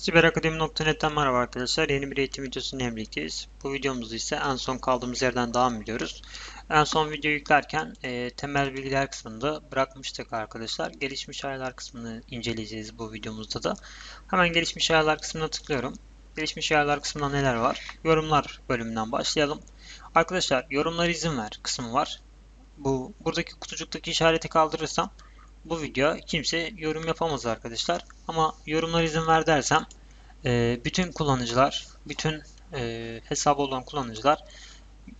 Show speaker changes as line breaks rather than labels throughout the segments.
Siberakademi.net'ten merhaba arkadaşlar. Yeni bir eğitim videosunun birlikteyiz. Bu videomuzda ise en son kaldığımız yerden devam ediyoruz. En son video yüklerken e, temel bilgiler kısmında bırakmıştık arkadaşlar. Gelişmiş ayarlar kısmını inceleyeceğiz bu videomuzda da. Hemen gelişmiş ayarlar kısmına tıklıyorum. Gelişmiş ayarlar kısmında neler var? Yorumlar bölümünden başlayalım. Arkadaşlar yorumlar izin ver kısmı var. Bu buradaki kutucuktaki işareti kaldırırsam bu video kimse yorum yapamaz arkadaşlar. Ama yorumlar izin ver dersem e, bütün kullanıcılar, bütün e, hesabı olan kullanıcılar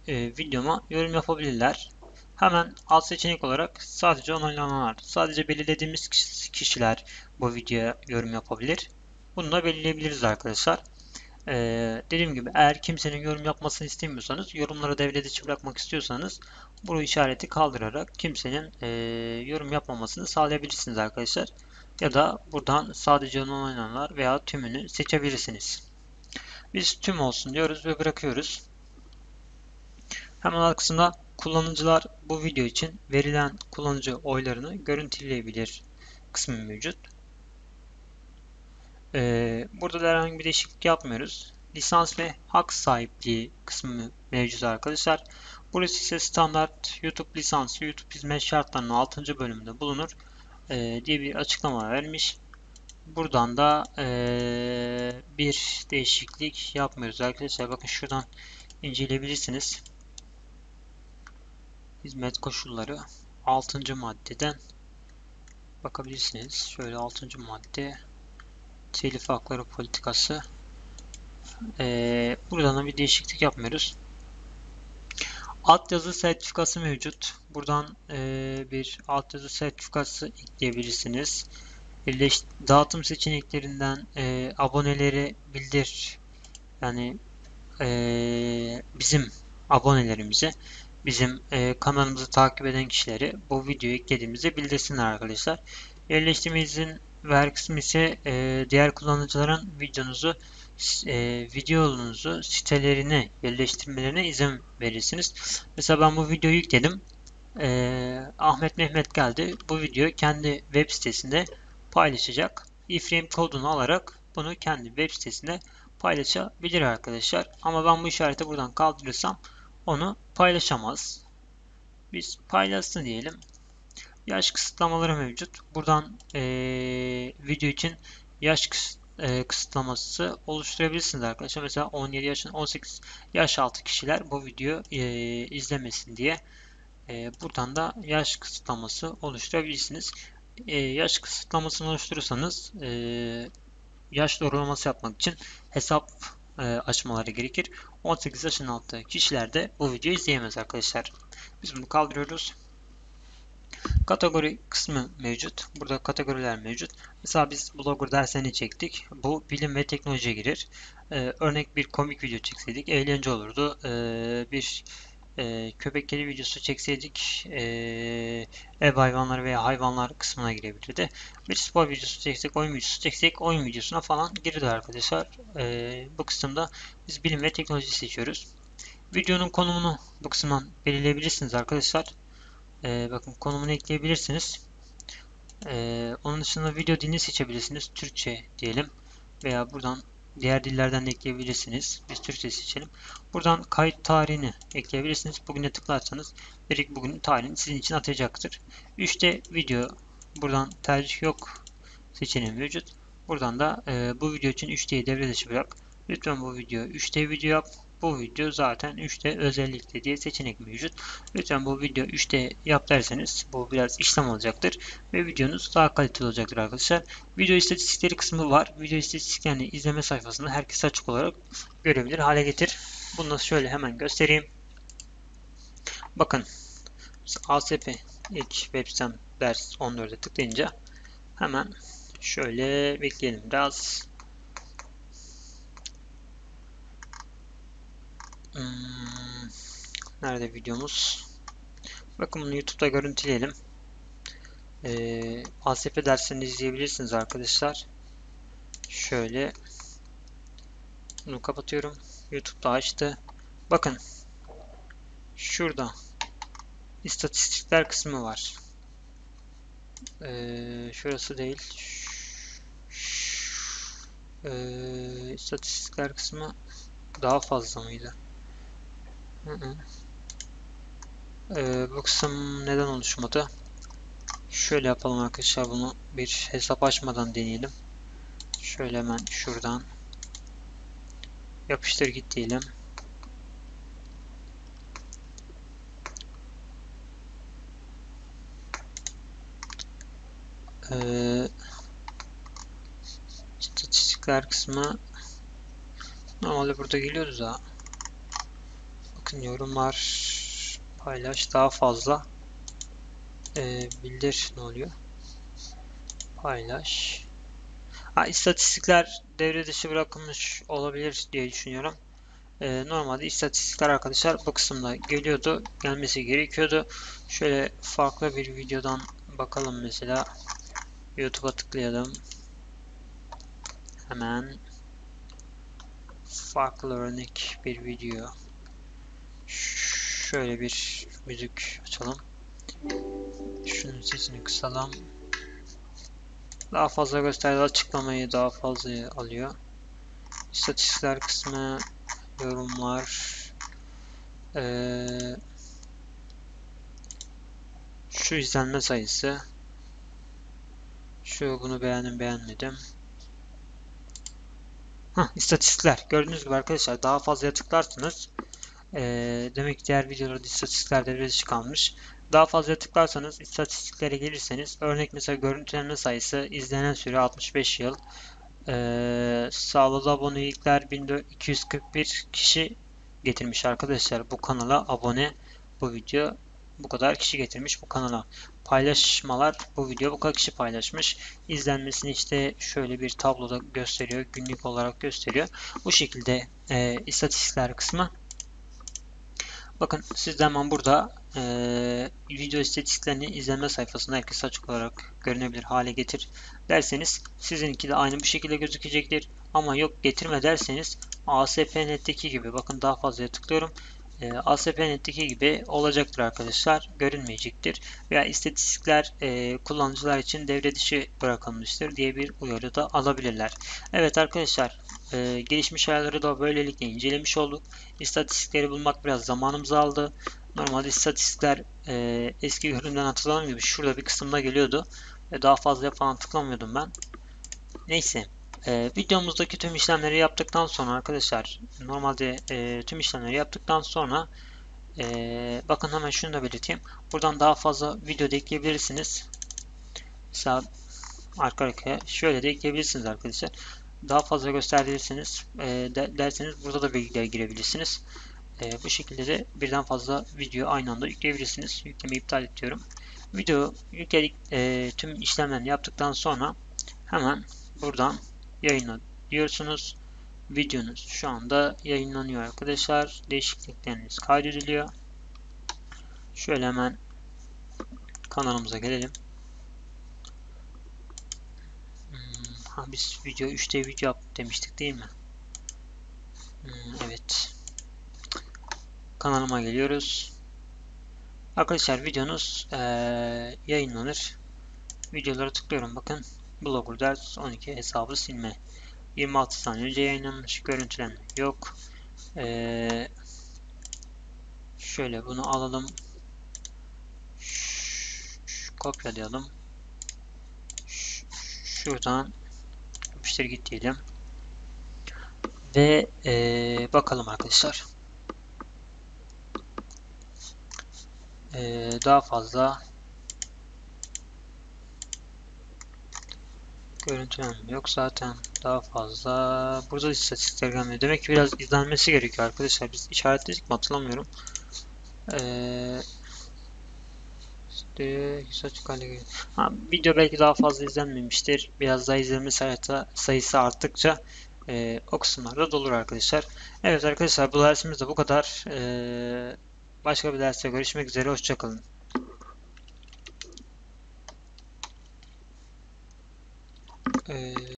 e, videoma yorum yapabilirler. Hemen alt seçenek olarak sadece onaylananlar, sadece belirlediğimiz kişiler bu videoya yorum yapabilir. Bunu da belirleyebiliriz arkadaşlar. Ee, dediğim gibi eğer kimsenin yorum yapmasını istemiyorsanız, yorumları devre dışı bırakmak istiyorsanız bu işareti kaldırarak kimsenin e, yorum yapmamasını sağlayabilirsiniz arkadaşlar. Ya da buradan sadece oynananlar veya tümünü seçebilirsiniz. Biz tüm olsun diyoruz ve bırakıyoruz. Hemen arkasında kullanıcılar bu video için verilen kullanıcı oylarını görüntüleyebilir kısmı mevcut. Ee, burada da herhangi bir değişiklik yapmıyoruz. Lisans ve hak sahipliği kısmı mevcut arkadaşlar. Burası ise standart YouTube lisansı, YouTube hizmet şartlarının 6. bölümünde bulunur e, diye bir açıklama vermiş. Buradan da e, bir değişiklik yapmıyoruz arkadaşlar. Bakın şuradan inceleyebilirsiniz. Hizmet koşulları 6. maddeden bakabilirsiniz. Şöyle 6. madde telif hakları politikası. Ee, buradan da bir değişiklik yapmıyoruz. Altyazı sertifikası mevcut. Buradan e, bir altyazı sertifikası ekleyebilirsiniz. Birleş, dağıtım seçeneklerinden e, aboneleri bildir. Yani e, bizim abonelerimize, bizim e, kanalımızı takip eden kişileri bu videoyu eklediğimizde bildirsinler arkadaşlar. Yerleştirme izin ver ise e, diğer kullanıcıların videonuzu e, videonuzu sitelerine yerleştirmelerine izin verirsiniz. Mesela ben bu videoyu yükledim. E, Ahmet Mehmet geldi. Bu videoyu kendi web sitesinde paylaşacak. iframe kodunu alarak bunu kendi web sitesinde paylaşabilir arkadaşlar. Ama ben bu işareti buradan kaldırırsam onu paylaşamaz. Biz paylaşsın diyelim. Yaş kısıtlamaları mevcut. Buradan e, video için yaş kısıt kısıtlaması oluşturabilirsiniz arkadaşlar. Mesela 17 yaşın 18 yaş altı kişiler bu video e, izlemesin diye e, buradan da yaş kısıtlaması oluşturabilirsiniz. E, yaş kısıtlamasını oluşturursanız e, yaş doğrulaması yapmak için hesap e, açmaları gerekir. 18 yaşın altı kişiler de bu videoyu izleyemez arkadaşlar. Biz bunu kaldırıyoruz. Kategori kısmı mevcut. Burada kategoriler mevcut. Mesela biz blogger derslerini çektik. Bu bilim ve teknolojiye girer. Ee, örnek bir komik video çekseydik eğlence olurdu. Ee, bir e, köpek kedi videosu çekseydik e, ev hayvanları veya hayvanlar kısmına girebilirdi. Bir spor videosu çeksek, oyun videosu çeksek oyun videosuna falan girdi arkadaşlar. E, bu kısımda biz bilim ve teknoloji seçiyoruz. Videonun konumunu bu kısımdan belirleyebilirsiniz arkadaşlar. Ee, bakın konumunu ekleyebilirsiniz. Ee, onun dışında video dilini seçebilirsiniz. Türkçe diyelim. Veya buradan diğer dillerden de ekleyebilirsiniz. Biz Türkçe seçelim. Buradan kayıt tarihini ekleyebilirsiniz. Bugüne tıklarsanız direkt bugün tarihini sizin için atacaktır. 3D video buradan tercih yok seçeneği mevcut. Buradan da e, bu video için 3D'yi devre dışı bırak. Lütfen bu video 3D video yap. Bu video zaten 3D özellikle diye seçenek mevcut. Lütfen bu video 3D yap derseniz bu biraz işlem olacaktır ve videonuz daha kaliteli olacaktır arkadaşlar. Video istatistikleri kısmı var. Video istatistiklerini izleme sayfasında herkes açık olarak görebilir hale getir. Bunu şöyle hemen göstereyim. Bakın ASP ilk web sitem ders 14'e tıklayınca hemen şöyle bekleyelim biraz Hmm, nerede videomuz? Bakın bunu YouTube'da görüntüleyelim. Ee, ASP derslerini izleyebilirsiniz arkadaşlar. Şöyle bunu kapatıyorum. YouTube'da açtı. Bakın şurada istatistikler kısmı var. Ee, şurası değil. Ee, istatistikler kısmı daha fazla mıydı? Ee, bu kısım neden oluşmadı? Şöyle yapalım arkadaşlar bunu bir hesap açmadan deneyelim. Şöyle hemen şuradan yapıştır git diyelim. Ee, istatistikler kısmı normalde burada geliyordu da bakın yorumlar paylaş daha fazla. Ee, bildir ne oluyor? Paylaş. Ha, istatistikler devre dışı bırakılmış olabilir diye düşünüyorum. Ee, normalde istatistikler arkadaşlar bu kısımda geliyordu gelmesi gerekiyordu. Şöyle farklı bir videodan bakalım mesela. YouTube'a tıklayalım. Hemen farklı örnek bir video. Şöyle bir müzik açalım. Şunun sesini kısalım. Daha fazla gösterdi açıklamayı daha fazla alıyor. İstatistikler kısmı, yorumlar, ee, şu izlenme sayısı, şu bunu beğendim beğenmedim. Hah, istatistikler. Gördüğünüz gibi arkadaşlar daha fazla tıklarsanız e, demek ki diğer videolarda istatistikler devrede dışı kalmış. Daha fazla tıklarsanız istatistiklere gelirseniz örnek mesela görüntülenme sayısı izlenen süre 65 yıl e, sağladı abonelikler 1241 kişi getirmiş arkadaşlar bu kanala abone bu video bu kadar kişi getirmiş bu kanala. Paylaşmalar bu video bu kadar kişi paylaşmış. İzlenmesini işte şöyle bir tabloda gösteriyor. Günlük olarak gösteriyor. Bu şekilde e, istatistikler kısmı. Bakın siz hemen burada e, video istatistiklerini izlenme sayfasında herkes açık olarak görünebilir hale getir derseniz sizinki de aynı bu şekilde gözükecektir. Ama yok getirme derseniz ASP.net'teki gibi bakın daha fazla tıklıyorum e, ASP.NET'teki gibi olacaktır arkadaşlar. Görünmeyecektir. Veya istatistikler e, kullanıcılar için devre dışı bırakılmıştır diye bir uyarı da alabilirler. Evet arkadaşlar e, gelişmiş ayarları da böylelikle incelemiş olduk. İstatistikleri bulmak biraz zamanımızı aldı. Normalde istatistikler e, eski görünümden hatırladığım gibi şurada bir kısımda geliyordu. Ve daha fazla falan tıklamıyordum ben. Neyse. E, videomuzdaki tüm işlemleri yaptıktan sonra arkadaşlar normalde e, tüm işlemleri yaptıktan sonra e, bakın hemen şunu da belirteyim. Buradan daha fazla video da ekleyebilirsiniz. Mesela arka arkaya şöyle de ekleyebilirsiniz arkadaşlar. Daha fazla gösterebilirsiniz e, de, derseniz burada da bilgiler girebilirsiniz. E, bu şekilde de birden fazla video aynı anda yükleyebilirsiniz. Yüklemeyi iptal ediyorum. Video yükledik e, tüm işlemlerini yaptıktan sonra hemen buradan yayınla diyorsunuz. Videonuz şu anda yayınlanıyor arkadaşlar. Değişiklikleriniz kaydediliyor. Şöyle hemen kanalımıza gelelim. Hmm, ha, biz video 3D video yap demiştik değil mi? Hmm, evet. Kanalıma geliyoruz. Arkadaşlar videonuz ee, yayınlanır. Videolara tıklıyorum bakın. Blogger ders 12 hesabı silme. 26 saniye önce yayınlanmış. Görüntülenme yok. Ee, şöyle bunu alalım. Ş kopyalayalım. Ş şuradan yapıştır git. Ve ee, bakalım arkadaşlar. Ee, daha fazla Görüntülenme yok zaten daha fazla. Burada da istatistikler gelmiyor. Demek ki biraz izlenmesi gerekiyor arkadaşlar. Biz işaretledik mi hatırlamıyorum. Ee, Ha, video belki daha fazla izlenmemiştir. Biraz daha izlenme sayısı, arttıkça e, o kısımlarda dolur arkadaşlar. Evet arkadaşlar bu dersimiz de bu kadar. Ee, başka bir derste görüşmek üzere. Hoşçakalın. Ee,